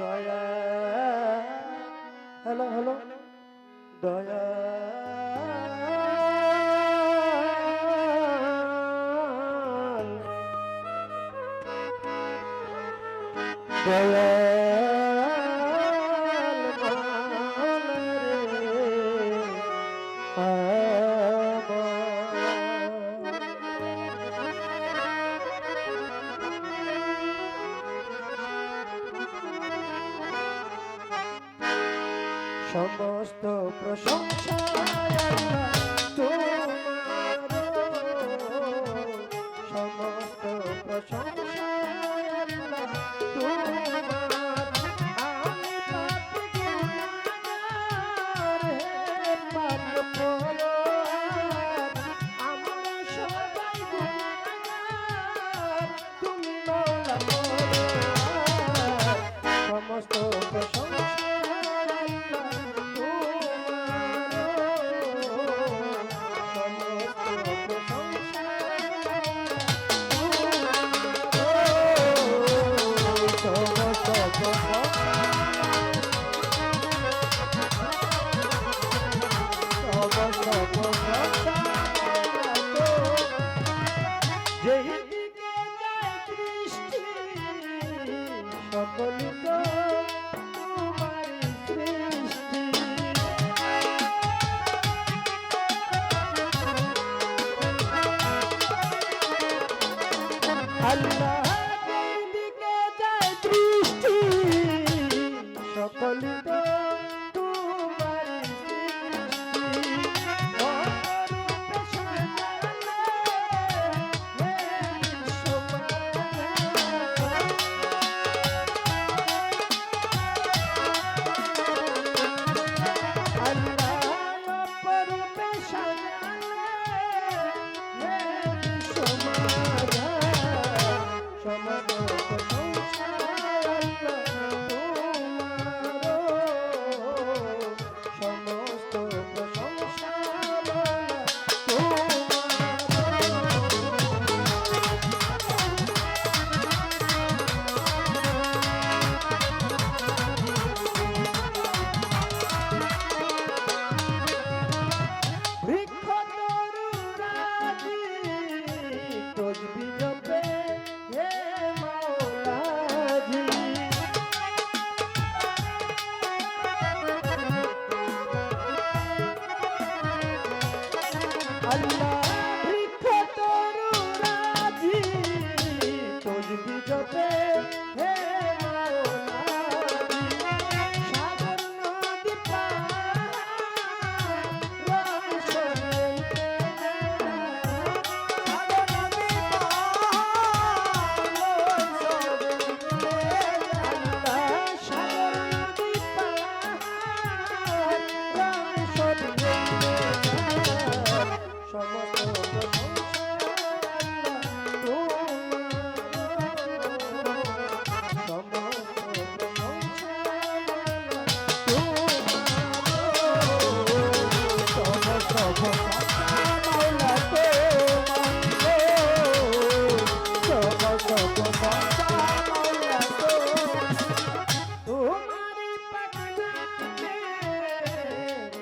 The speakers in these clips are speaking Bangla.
দয়া। হ্যালো হ্যালো দয়া। দয়া। সমস্ত প্রশংসা তোমার সমস্ত প্রশংসা আল্লাহ যেদিকে যায় দৃষ্টি সকল Jopé.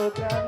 Okay.